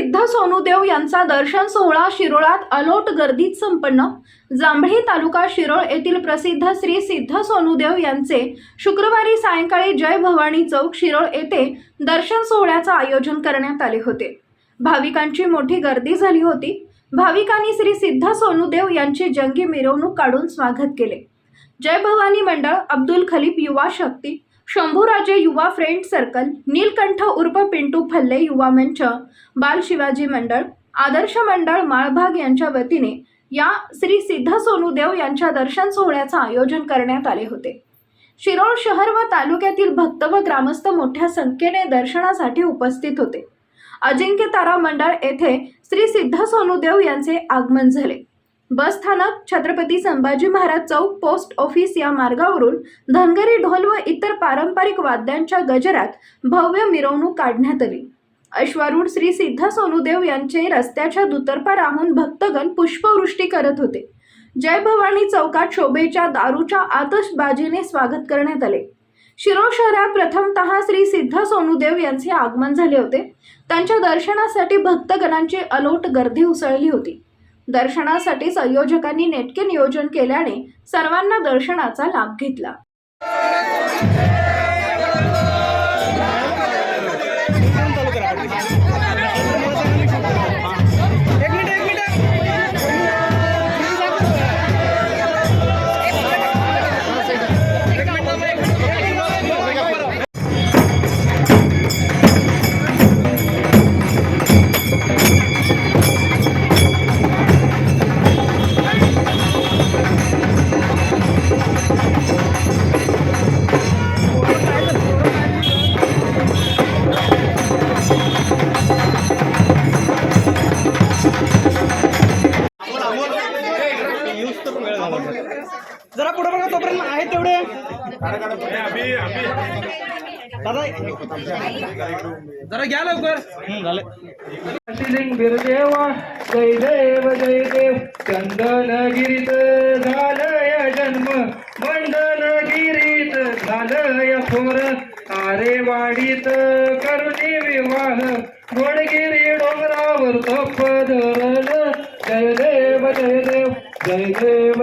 सिद्ध सोनुदेव यांचा दर्शन सोहळा शिरोळात अलोट गर्दीत संपन्न. जांभळी तालुका शिरोळ येथील प्रसिद्ध श्री सिद्ध सोनुदेव यांचे शुक्रवारी सायंकाळी जय भवानी चौक शिरोळ येथे दर्शन सोहळ्याचं आयोजन करण्यात आले होते. भाविकांची मोठी गर्दी झाली होती. भाविकांनी श्री सिद्ध सोनुदेव यांची जंगी मिरवणूक काढून स्वागत केले. जय भवानी मंडळ अब्दुल खलीफ युवा शक्ती शंभूराजे युवा फ्रेंड सर्कल नीलकंठ उर्फ पिंटू फल्ले युवा मंच बाल शिवाजी मंडळ आदर्श मंडळ माळभाग यांच्या वतीने या श्री सिद्ध सोनुदेव यांच्या दर्शन सोहळ्याचं आयोजन करण्यात आले होते. शिरोळ शहर व तालुक्यातील भक्त व ग्रामस्थ मोठ्या संख्येने दर्शनासाठी उपस्थित होते. अजिंक्य तारा मंडळ येथे श्री सिद्ध सोनुदेव यांचे आगमन झाले. बस स्थानक छत्रपती संभाजी महाराज चौक पोस्ट ऑफिस या मार्गावरून धनगरी ढोल व इतर पारंपरिक वाद्यांच्या गजरात भव्य मिरवणूक काढण्यात आली. अश्वारूढ श्री सिद्ध सोनुदेव यांचे रस्त्याच्या दुतर्फा राहून भक्तगण पुष्पवृष्टी करत होते. जय भवानी चौकात शोभेच्या दारूच्या आतषबाजीने स्वागत करण्यात आले. शिरोळ शहरात प्रथमतः श्री सिद्ध सोनुदेव यांचे आगमन झाले होते. त्यांच्या दर्शनासाठी भक्तगणांची अलोट गर्दी उसळली होती. दर्शनासाठी संयोजकांनी नेटके नियोजन केल्याने सर्वांना दर्शनाचा लाभ घेतला. जरा पुढे बघा तोपर्यंत आहे तेवढे. दादा जरा घ्या लवकर. झाले झालं बिरदेवा जय देव जय देव चंदनगिरीत झालंय जन्म मंडनगिरीत झालंय थोर. आरेवाडीत करुणी विवाह गोडगिरी डोंगरावर तप धरल जय देव जय देव जय देव